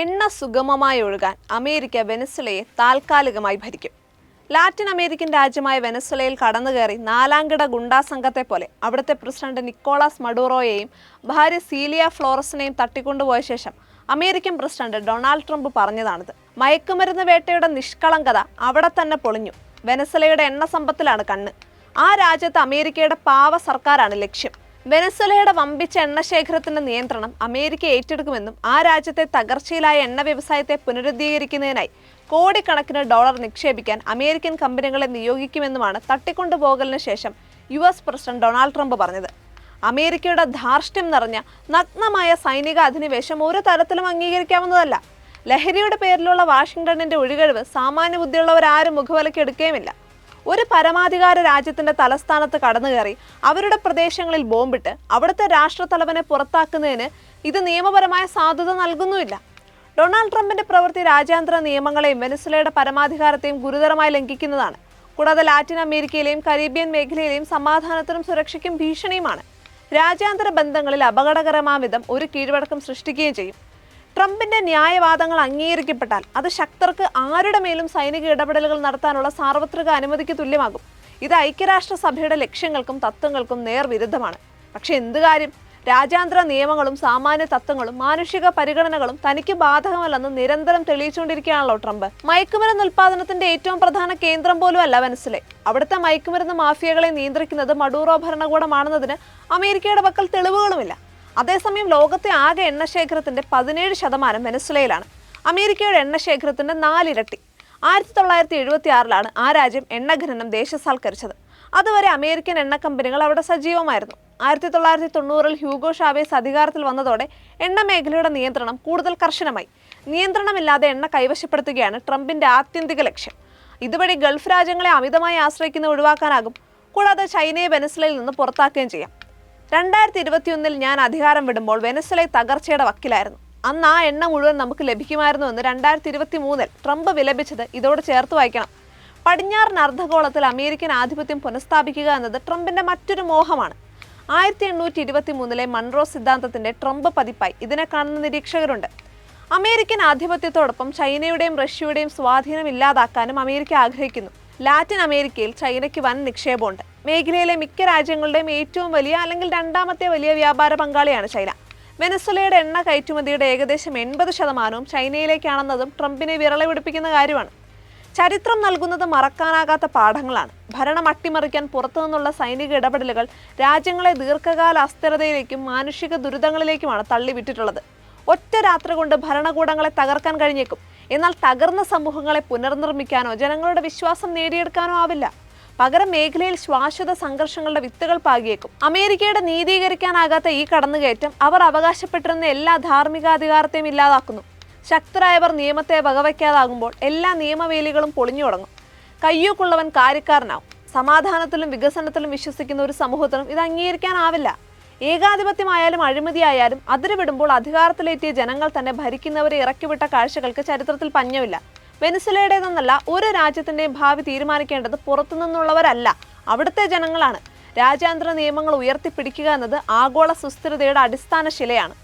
എണ്ണ സുഗമമായി ഒഴുകാൻ അമേരിക്ക വെനസ്വലയെ താൽക്കാലികമായി ഭരിക്കും. ലാറ്റിൻ അമേരിക്കൻ രാജ്യമായ വെനസ്വലയിൽ കടന്നുകയറി നാലാംകിട ഗുണ്ടാ സംഘത്തെ പോലെ അവിടുത്തെ പ്രസിഡന്റ് നിക്കോളാസ് മഡൂറോയെയും ഭാര്യ സീലിയ ഫ്ലോറസിനെയും തട്ടിക്കൊണ്ടുപോയ ശേഷം അമേരിക്കൻ പ്രസിഡന്റ് ഡൊണാൾഡ് ട്രംപ് പറഞ്ഞതാണിത്. മയക്കുമരുന്ന് വേട്ടയുടെ നിഷ്കളങ്കത അവിടെ തന്നെ പൊളിഞ്ഞു. വെനസ്വലയുടെ എണ്ണ സമ്പത്തിലാണ് കണ്ണ്. ആ രാജ്യത്ത് അമേരിക്കയുടെ പാവ സർക്കാരാണ് ലക്ഷ്യം. വെനസ്വലയുടെ വമ്പിച്ച എണ്ണശേഖരത്തിന്റെ നിയന്ത്രണം അമേരിക്ക ഏറ്റെടുക്കുമെന്നും ആ രാജ്യത്തെ തകർച്ചയിലായ എണ്ണ വ്യവസായത്തെ പുനരുദ്ധീകരിക്കുന്നതിനായി കോടിക്കണക്കിന് ഡോളർ നിക്ഷേപിക്കാൻ അമേരിക്കൻ കമ്പനികളെ നിയോഗിക്കുമെന്നുമാണ് തട്ടിക്കൊണ്ടുപോകലിന് ശേഷം U S president Donald Trump പറഞ്ഞത്. അമേരിക്കയുടെ ധാർഷ്ട്യം നിറഞ്ഞ നഗ്നമായ സൈനിക അധിനിവേശം ഒരു തരത്തിലും അംഗീകരിക്കാവുന്നതല്ല. ലഹരിയുടെ പേരിലുള്ള വാഷിംഗ്ടണിന്റെ ഒഴികഴിവ് സാമാന്യ ബുദ്ധിയുള്ളവരാരും മുഖവിലയ്ക്ക് എടുക്കുകയുമില്ല ഒരു പരമാധികാര രാജ്യത്തിന്റെ തലസ്ഥാനത്ത് കടന്നുകയറി അവരുടെ പ്രദേശങ്ങളിൽ ബോംബിട്ട് അവിടുത്തെ രാഷ്ട്രത്തലവനെ പുറത്താക്കുന്നതിന് ഇത് നിയമപരമായ സാധ്യത നൽകുന്നുമില്ല. ഡൊണാൾഡ് ട്രംപിന്റെ പ്രവൃത്തി രാജ്യാന്തര നിയമങ്ങളെയും വെനസുലയുടെ പരമാധികാരത്തെയും ഗുരുതരമായി ലംഘിക്കുന്നതാണ്. കൂടാതെ ലാറ്റിൻ അമേരിക്കയിലെയും കരീബിയൻ മേഖലയിലെയും സമാധാനത്തിനും സുരക്ഷയ്ക്കും ഭീഷണിയുമാണ്. രാജ്യാന്തര ബന്ധങ്ങളിൽ അപകടകരമാം വിധം ഒരു കീഴ്വഴക്കം സൃഷ്ടിക്കുകയും ചെയ്യും. ട്രംപിന്റെ ന്യായവാദങ്ങൾ അംഗീകരിക്കപ്പെട്ടാൽ അത് ശക്തർക്ക് ആരുടെ മേലും സൈനിക ഇടപെടലുകൾ നടത്താനുള്ള സാർവത്രിക അനുമതിക്ക് തുല്യമാകും. ഇത് ഐക്യരാഷ്ട്രസഭയുടെ ലക്ഷ്യങ്ങൾക്കും തത്വങ്ങൾക്കും നേർവിരുദ്ധമാണ് പക്ഷെ എന്ത് കാര്യം? രാജ്യാന്തര നിയമങ്ങളും സാമാന്യ തത്വങ്ങളും മാനുഷിക പരിഗണനകളും തനിക്ക് ബാധകമല്ലെന്ന് നിരന്തരം തെളിയിച്ചുകൊണ്ടിരിക്കുകയാണല്ലോ ട്രംപ്. മയക്കുമരുന്ന് ഉൽപാദനത്തിന്റെ ഏറ്റവും പ്രധാന കേന്ദ്രം പോലും അല്ല മനസ്സിലെ അവിടുത്തെ മയക്കുമരുന്ന് മാഫിയകളെ നിയന്ത്രിക്കുന്നത് മഡൂറോ ഭരണകൂടമാണെന്നതിന് അമേരിക്കയുടെ പക്കൽ തെളിവുകളുമില്ല. അതേസമയം ലോകത്തെ ആകെ എണ്ണശേഖരത്തിന്റെ പതിനേഴ് ശതമാനം വെനസ്വലയിലാണ്. അമേരിക്കയുടെ എണ്ണശേഖരത്തിന്റെ നാലിരട്ടി. ആയിരത്തി തൊള്ളായിരത്തി എഴുപത്തി ആറിലാണ് ആ രാജ്യം എണ്ണഖനനം ദേശസാൽക്കരിച്ചത്. അതുവരെ അമേരിക്കൻ എണ്ണ കമ്പനികൾ അവിടെ സജീവമായിരുന്നു. ആയിരത്തി തൊള്ളായിരത്തി തൊണ്ണൂറിൽ ഹ്യൂഗോ ഷാവേസ് അധികാരത്തിൽ വന്നതോടെ എണ്ണ മേഖലയുടെ നിയന്ത്രണം കൂടുതൽ കർശനമായി. നിയന്ത്രണമില്ലാതെ എണ്ണ കൈവശപ്പെടുത്തുകയാണ് ട്രംപിന്റെ ആത്യന്തിക ലക്ഷ്യം. ഇതുവഴി ഗൾഫ് രാജ്യങ്ങളെ അമിതമായി ആശ്രയിക്കുന്ന ഒഴിവാക്കാനാകും. കൂടാതെ ചൈനയെ വെനസ്ലയിൽ നിന്ന് പുറത്താക്കുകയും ചെയ്യാം. രണ്ടായിരത്തി ഇരുപത്തിയൊന്നിൽ ഞാൻ അധികാരം വിടുമ്പോൾ വെനസ്വലെ തകർച്ചയുടെ വക്കിലായിരുന്നു. അന്ന് ആ എണ്ണ മുഴുവൻ നമുക്ക് ലഭിക്കുമായിരുന്നു എന്ന് രണ്ടായിരത്തി ഇരുപത്തി മൂന്നിൽ ട്രംപ് വിലപിച്ചത് ഇതോട് ചേർത്ത് വായിക്കണം. പടിഞ്ഞാറൻ അർദ്ധഗോളത്തിൽ അമേരിക്കൻ ആധിപത്യം പുനഃസ്ഥാപിക്കുക എന്നത് ട്രംപിന്റെ മറ്റൊരു മോഹമാണ്. ആയിരത്തി എണ്ണൂറ്റി ഇരുപത്തി മൂന്നിലെ മൺറോ സിദ്ധാന്തത്തിന്റെ ട്രംപ് പതിപ്പായി. ഇതിനെ കാണുന്ന നിരീക്ഷകരുണ്ട്. അമേരിക്കൻ ആധിപത്യത്തോടൊപ്പം ചൈനയുടെയും റഷ്യയുടെയും സ്വാധീനം ഇല്ലാതാക്കാനും അമേരിക്ക ആഗ്രഹിക്കുന്നു. ലാറ്റിൻ അമേരിക്കയിൽ ചൈനയ്ക്ക് വൻ നിക്ഷേപമുണ്ട്. മേഖലയിലെ മിക്ക രാജ്യങ്ങളുടെയും ഏറ്റവും വലിയ അല്ലെങ്കിൽ രണ്ടാമത്തെ വലിയ വ്യാപാര പങ്കാളിയാണ് ചൈന. വെനസ്വലയുടെ എണ്ണ കയറ്റുമതിയുടെ ഏകദേശം എൺപത് ശതമാനവും ചൈനയിലേക്കാണെന്നതും ട്രംപിനെ വിരളപിടിപ്പിക്കുന്ന കാര്യമാണ്. ചരിത്രം നൽകുന്നത് മറക്കാനാകാത്ത പാഠങ്ങളാണ്. ഭരണം അട്ടിമറിക്കാൻ പുറത്തുനിന്നുള്ള സൈനിക ഇടപെടലുകൾ രാജ്യങ്ങളെ ദീർഘകാല അസ്ഥിരതയിലേക്കും മാനുഷിക ദുരിതങ്ങളിലേക്കുമാണ് തള്ളിവിട്ടിട്ടുള്ളത്. ഒറ്റ രാത്രി കൊണ്ട് ഭരണകൂടങ്ങളെ തകർക്കാൻ കഴിഞ്ഞേക്കും. എന്നാൽ തകർന്ന സമൂഹങ്ങളെ പുനർനിർമ്മിക്കാനോ ജനങ്ങളുടെ വിശ്വാസം നേടിയെടുക്കാനോ ആവില്ല. പകരം മേഖലയിൽ ശ്വാശ്വത സംഘർഷങ്ങളുടെ വിത്തുകൾ പാകിയേക്കും. അമേരിക്കയുടെ നീതീകരിക്കാനാകാത്ത ഈ കടന്നുകയറ്റം അവർ അവകാശപ്പെട്ടിരുന്ന എല്ലാ ധാർമ്മികാധികാരത്തെയും ഇല്ലാതാക്കുന്നു. ശക്തരായവർ നിയമത്തെ വകവയ്ക്കാതാകുമ്പോൾ എല്ലാ നിയമവേലികളും പൊളിഞ്ഞു തുടങ്ങും. കയ്യൂക്കുള്ളവൻ കാര്യക്കാരനാവും. സമാധാനത്തിലും വികസനത്തിലും വിശ്വസിക്കുന്ന ഒരു സമൂഹത്തിനും ഇത് അംഗീകരിക്കാനാവില്ല. ഏകാധിപത്യമായാലും അഴിമതിയായാലും അതിരുവിടുമ്പോൾ അധികാരത്തിലെത്തിയ ജനങ്ങൾ തന്നെ ഭരിക്കുന്നവരെ ഇറക്കിവിട്ട കാഴ്ചകൾക്ക് ചരിത്രത്തിൽ പഞ്ഞമില്ല. വെനിസുലയുടേതെന്നല്ല ഒരു രാജ്യത്തിന്റെയും ഭാവി തീരുമാനിക്കേണ്ടത് പുറത്തുനിന്നുള്ളവരല്ല അവിടുത്തെ ജനങ്ങളാണ്. രാജ്യാന്തര നിയമങ്ങൾ ഉയർത്തിപ്പിടിക്കുക എന്നത് ആഗോള സുസ്ഥിരതയുടെ അടിസ്ഥാന ശിലയാണ്